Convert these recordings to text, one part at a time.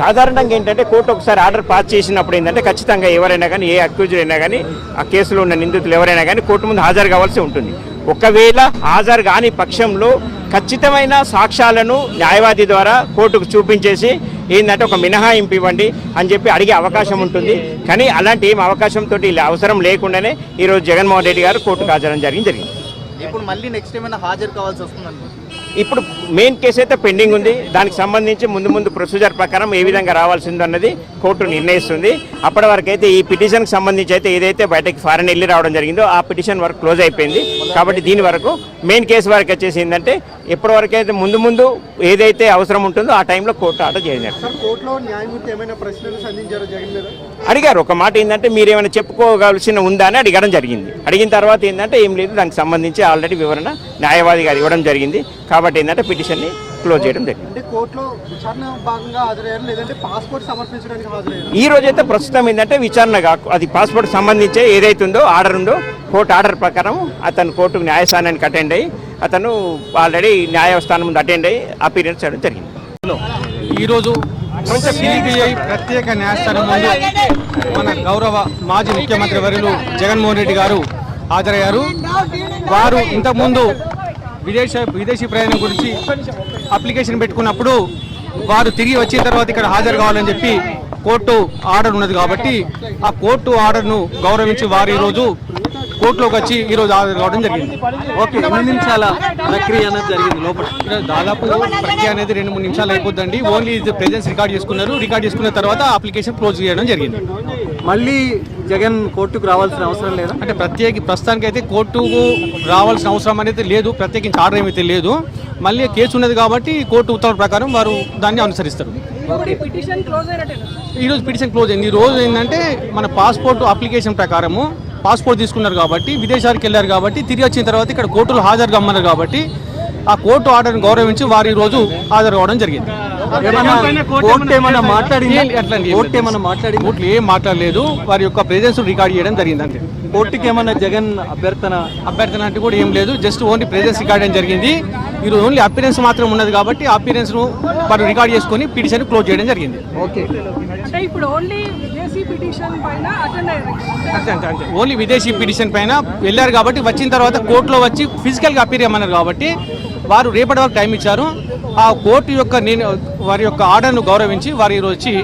సాధారణంగా ఏంటంటే కోర్టు ఒకసారి ఆర్డర్ పాస్ చేసినప్పుడు ఏంటంటే ఖచ్చితంగా ఎవరైనా కానీ ఏ అక్యూజ్డ్ అయినా కానీ ఆ కేసులో ఉన్న నిందితులు ఎవరైనా కానీ కోర్టు ముందు హాజరు కావాల్సి ఉంటుంది. ఒకవేళ హాజరు కాని పక్షంలో ఖచ్చితమైన సాక్ష్యాలను న్యాయవాది ద్వారా కోర్టుకు చూపించేసి ఏంటంటే ఒక మినహాయింపు ఇవ్వండి అని చెప్పి అడిగే అవకాశం ఉంటుంది. కానీ అలాంటి ఏం అవకాశంతో అవసరం లేకుండానే ఈరోజు జగన్మోహన్ రెడ్డి గారు కోర్టుకు హాజరం జరిగింది. జరిగింది ఇప్పుడు మళ్ళీ నెక్స్ట్ ఏమైనా హాజరు కావాల్సి వస్తుందండి ఇప్పుడు మెయిన్ కేసు అయితే పెండింగ్ ఉంది. దానికి సంబంధించి ముందు ముందు ప్రొసీజర్ ప్రకారం ఏ విధంగా రావాల్సిందో అన్నది కోర్టు నిర్ణయిస్తుంది. అప్పటి వరకు అయితే ఈ పిటిషన్కి సంబంధించి అయితే ఏదైతే బయటకి ఫారెన్ వెళ్ళి రావడం జరిగిందో ఆ పిటిషన్ వరకు క్లోజ్ అయిపోయింది. కాబట్టి దీని వరకు మెయిన్ కేసు వరకు వచ్చేసి ఏంటంటే ఎప్పటి వరకు అయితే ముందు ముందు ఏదైతే అవసరం ఉంటుందో ఆ టైంలో కోర్టు జగన్ మీద? అడిగారు. ఒక మాట ఏంటంటే మీరు ఏమైనా చెప్పుకోగలసిన ఉందా అని అడగడం జరిగింది. అడిగిన తర్వాత ఏంటంటే ఏం లేదు దానికి సంబంధించి ఆల్రెడీ వివరణ న్యాయవాది గారు ఇవ్వడం జరిగింది. కాబట్టి ఏంటంటే పిటిషన్ని క్లోజ్ చేయడం జరిగింది. ఈ రోజు అయితే ప్రస్తుతం ఏంటంటే విచారణ కాకు అది పాస్పోర్ట్ సంబంధించే ఏదైతే ఉందో ఆర్డర్ ఉందో కోర్టు ఆర్డర్ ప్రకారం అతను కోర్టుకు న్యాయస్థానానికి అటెండ్ అయ్యి అతను ఆల్రెడీ న్యాయస్థానం ముందు అటెండ్ అయ్యి అపీరెన్స్ చేయడం జరిగింది. ఈరోజు సిబిఐ ప్రత్యేక న్యాయస్థానం ముందు మన గౌరవ మాజీ ముఖ్యమంత్రి వర్యులు జగన్మోహన్ రెడ్డి గారు హాజరయ్యారు. వారు ఇంతకుముందు విదేశ విదేశీ ప్రయాణం గురించి అప్లికేషన్ పెట్టుకున్నప్పుడు వారు తిరిగి వచ్చిన తర్వాత ఇక్కడ హాజరు కావాలని చెప్పి కోర్టు ఆర్డర్ ఉన్నది కాబట్టి ఆ కోర్టు ఆర్డర్ను గౌరవించి వారు ఈరోజు కోర్టులోకి వచ్చి ఈరోజు హాజరు కావడం జరిగింది. ఓకే ఎన్ని నిమిషాల ప్రక్రియ అనేది జరిగింది. లోపల దాదాపు ప్రక్రియ అనేది రెండు మూడు నిమిషాలు అయిపోద్దండి. ఓన్లీ ఇది ప్రెజెన్స్ రికార్డ్ చేసుకున్నారు. రికార్డ్ చేసుకున్న తర్వాత అప్లికేషన్ క్లోజ్ చేయడం జరిగింది. మళ్ళీ జగన్ కోర్టుకు రావాల్సిన అవసరం లేదా? అంటే ప్రత్యేక ప్రస్తుతానికి అయితే కోర్టుకు రావాల్సిన అవసరం అనేది లేదు. ప్రత్యేకించి ఆర్డర్ ఏమైతే లేదు. మళ్ళీ కేసు ఉన్నది కాబట్టి కోర్టు ఉత్తర్వుల ప్రకారం వారు దాన్ని అనుసరిస్తారు. ఈరోజు పిటిషన్ క్లోజ్ అయింది. ఈ రోజు ఏంటంటే మన పాస్పోర్ట్ అప్లికేషన్ ప్రకారము పాస్పోర్ట్ తీసుకున్నారు కాబట్టి విదేశాలకు వెళ్ళారు కాబట్టి తిరిగి వచ్చిన తర్వాత ఇక్కడ కోర్టులో హాజరు కమ్మన్నారు కాబట్టి ఆ కోర్టు ఆర్డర్ని గౌరవించి వారు ఈ రోజు హాజరు కావడం జరిగింది. కోర్టు ఏం మాట్లాడలేదు. వారి యొక్క ప్రెజెన్స్ రికార్డ్ చేయడం జరిగింది అంతే కోర్టుకి ఏమన్నా జగన్ అభ్యర్థన? అభ్యర్థన అంటే కూడా ఏం లేదు. జస్ట్ ఓన్లీ ప్రెజెన్స్ రికార్డ్ అని జరిగింది. ఈరోజు ఓన్లీ అపీరెన్స్ మాత్రం ఉన్నది కాబట్టి అపీరెన్స్ను వారు రికార్డ్ చేసుకొని పిటిషన్ క్లోజ్ చేయడం జరిగింది. ఓకే అంటే ఇప్పుడు ఓన్లీ విదేశీ పిటిషన్ పైన అటెండ్ అయ్యారు. అంతే అంతే అంతే. ఓన్లీ విదేశీ పిటిషన్ పైన వెళ్ళారు కాబట్టి వచ్చిన తర్వాత కోర్టులో వచ్చి ఫిజికల్గా అపీర్ చేయమన్నారు కాబట్టి వారు రేపటి వరకు టైం ఇచ్చారు. ఆ కోర్టు యొక్క నేను వారి యొక్క ఆర్డర్ను గౌరవించి వారు ఈరోజు వచ్చి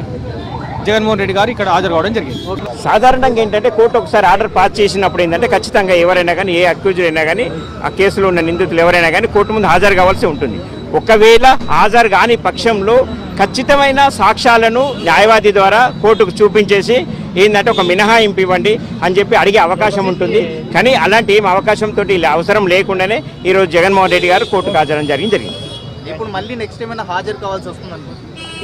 జగన్మోహన్ రెడ్డి గారు ఇక్కడ హాజరు కావడం జరిగింది. సాధారణంగా ఏంటంటే కోర్టు ఒకసారి ఆర్డర్ పాస్ చేసినప్పుడు ఏంటంటే ఖచ్చితంగా ఎవరైనా కానీ ఏ అక్యూజ్డ్ అయినా కానీ ఆ కేసులో ఉన్న నిందితులు ఎవరైనా కానీ కోర్టు ముందు హాజరు కావాల్సి ఉంటుంది. ఒకవేళ హాజరు కాని పక్షంలో ఖచ్చితమైన సాక్ష్యాలను న్యాయవాది ద్వారా కోర్టుకు చూపించేసి ఏంటంటే ఒక మినహాయింపు ఇవ్వండి అని చెప్పి అడిగే అవకాశం ఉంటుంది. కానీ అలాంటి ఏం అవకాశంతో అవసరం లేకుండానే ఈరోజు జగన్మోహన్ రెడ్డి గారు కోర్టుకు హాజరం జరిగింది జరిగింది. ఇప్పుడు మళ్ళీ నెక్స్ట్ ఏమైనా హాజరు కావాల్సి వస్తుందండి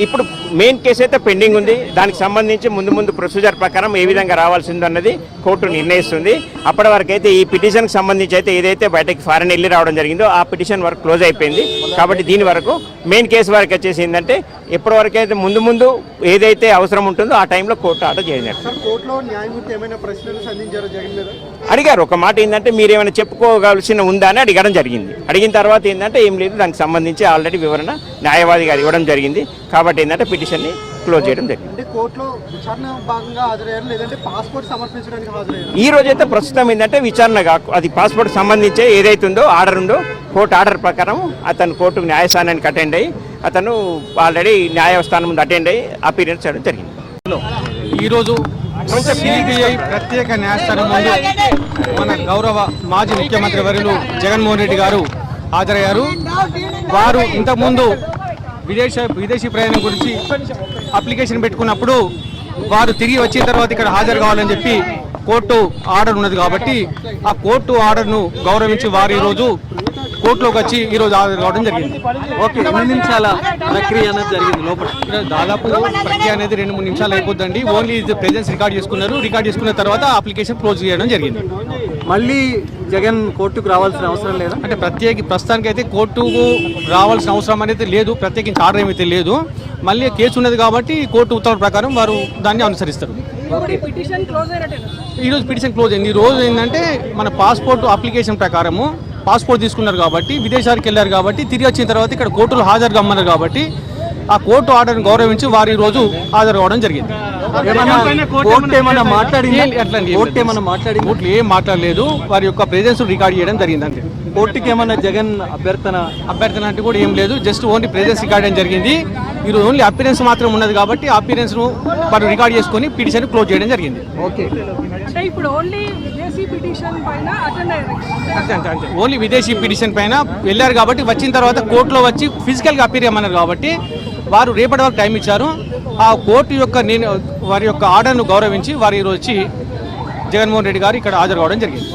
ఇప్పుడు మెయిన్ కేసు అయితే పెండింగ్ ఉంది. దానికి సంబంధించి ముందు ముందు ప్రొసీజర్ ప్రకారం ఏ విధంగా రావాల్సిందో అన్నది కోర్టు నిర్ణయిస్తుంది. అప్పటి వరకు అయితే ఈ పిటిషన్కి సంబంధించి అయితే ఏదైతే బయటకి ఫారెన్ వెళ్ళి రావడం జరిగిందో ఆ పిటిషన్ వరకు క్లోజ్ అయిపోయింది. కాబట్టి దీని వరకు మెయిన్ కేసు వరకు వచ్చేసి ఏంటంటే ఎప్పటి వరకు అయితే ముందు ముందు ఏదైతే అవసరం ఉంటుందో ఆ టైంలో కోర్టు ఆర్డర్ సార్ కోర్టులో న్యాయమూర్తి ఏమైనా ప్రశ్నలు సంధించారు జగన్ మీద? అడిగారు. ఒక మాట ఏంటంటే మీరు ఏమైనా చెప్పుకోగలసిన ఉందా? అని అడగడం జరిగింది. అడిగిన తర్వాత ఏంటంటే ఏం లేదు దానికి సంబంధించి ఆల్రెడీ వివరణ న్యాయవాది గారు ఇవ్వడం జరిగింది. కాబట్టి ఏంటంటే పిటిషన్ని క్లోజ్ చేయడం జరిగింది. అంటే కోర్టులో విచారణ భాగంగా హాజరయ్యారు లేదంటే పాస్పోర్ట్ సమర్పించడానికి హాజరయ్యారు? ఈ రోజు అయితే ప్రస్తుతం ఏంటంటే విచారణ కాకు అది పాస్పోర్ట్ సంబంధించే ఏదైతే ఉందో ఆర్డర్ ఉందో కోర్టు ఆర్డర్ ప్రకారం అతను కోర్టుకు న్యాయస్థానానికి అటెండ్ అయ్యి అతను ఆల్రెడీ న్యాయస్థానం ముందు అటెండ్ అయ్యి అపీరెన్స్ చేయడం జరిగింది. ఈరోజు సిబిఐ ప్రత్యేక న్యాయస్థానం ముందు మన గౌరవ మాజీ ముఖ్యమంత్రి వర్యులు జగన్మోహన్ రెడ్డి గారు హాజరయ్యారు. వారు ఇంతకుముందు విదేశ విదేశీ ప్రయాణం గురించి అప్లికేషన్ పెట్టుకున్నప్పుడు వారు తిరిగి వచ్చిన తర్వాత ఇక్కడ హాజరు కావాలని చెప్పి కోర్టు ఆర్డర్ ఉన్నది కాబట్టి ఆ కోర్టు ఆర్డర్ను గౌరవించి వారు ఈరోజు కోర్టులోకి వచ్చి ఈరోజు హాజరు కావడం జరిగింది. ఓకే ఎన్ని నిమిషాల ప్రక్రియ అనేది జరిగింది. లోపల దాదాపు ప్రక్రియ అనేది రెండు మూడు నిమిషాలు అయిపోద్దండి. ఓన్లీ ఇది ప్రెజెన్స్ రికార్డ్ చేసుకున్నారు. రికార్డ్ చేసుకున్న తర్వాత అప్లికేషన్ క్లోజ్ చేయడం జరిగింది. మళ్ళీ జగన్ కోర్టుకు రావాల్సిన అవసరం లేదా? అంటే ప్రత్యేక ప్రస్తుతానికి అయితే కోర్టుకు రావాల్సిన అవసరం అనేది లేదు. ప్రత్యేకించి ఆర్డర్ ఏమైతే లేదు. మళ్ళీ కేసు ఉన్నది కాబట్టి కోర్టు ఉత్తర్వుల ప్రకారం వారు దాన్ని అనుసరిస్తారు. ఈరోజు పిటిషన్ క్లోజ్ అయింది. ఈ రోజు ఏంటంటే మన పాస్పోర్ట్ అప్లికేషన్ ప్రకారము పాస్పోర్ట్ తీసుకున్నారు కాబట్టి విదేశాలకు వెళ్ళారు కాబట్టి తిరిగి వచ్చిన తర్వాత ఇక్కడ కోర్టులో హాజరు కమ్మన్నారు కాబట్టి ఆ కోర్టు ఆర్డర్ని గౌరవించి వారు ఈ రోజు హాజరు కావడం జరిగింది. ఏమన్నా కోర్టు ఏమన్నా మాట్లాడింది? కోర్టు. ఏమన్నా మాట్లాడింది? కోర్టులో ఏం మాట్లాడలేదు. వారి యొక్క ప్రెజెన్స్ రికార్డ్ చేయడం జరిగింది అంతే కోర్టుకి ఏమన్నా జగన్ అభ్యర్థన అభ్యర్థన అంటే కూడా ఏం లేదు. జస్ట్ ఓన్లీ ప్రెజెన్స్ రికార్డ్ చేయడం జరిగింది. ఈరోజు ఓన్లీ అపీరెన్స్ మాత్రం ఉన్నది కాబట్టి అపీరెన్స్ను వారు రికార్డ్ చేసుకొని పిటిషన్ క్లోజ్ చేయడం జరిగింది. ఓకే. అంటే ఇప్పుడు ఓన్లీ విదేశీ పిటిషన్ పైన అటెండ్ అయ్యారు. అంతే అంతే అంతే. ఓన్లీ విదేశీ పిటిషన్ పైన వెళ్ళారు కాబట్టి వచ్చిన తర్వాత కోర్టులో వచ్చి ఫిజికల్గా అపీర్ చేయమన్నారు కాబట్టి వారు రేపటి వరకు టైం ఇచ్చారు. ఆ కోర్టు యొక్క నేను వారి యొక్క ఆర్డర్ను గౌరవించి వారు ఈరోజు వచ్చి జగన్మోహన్ రెడ్డి గారు ఇక్కడ హాజరు కావడం జరిగింది.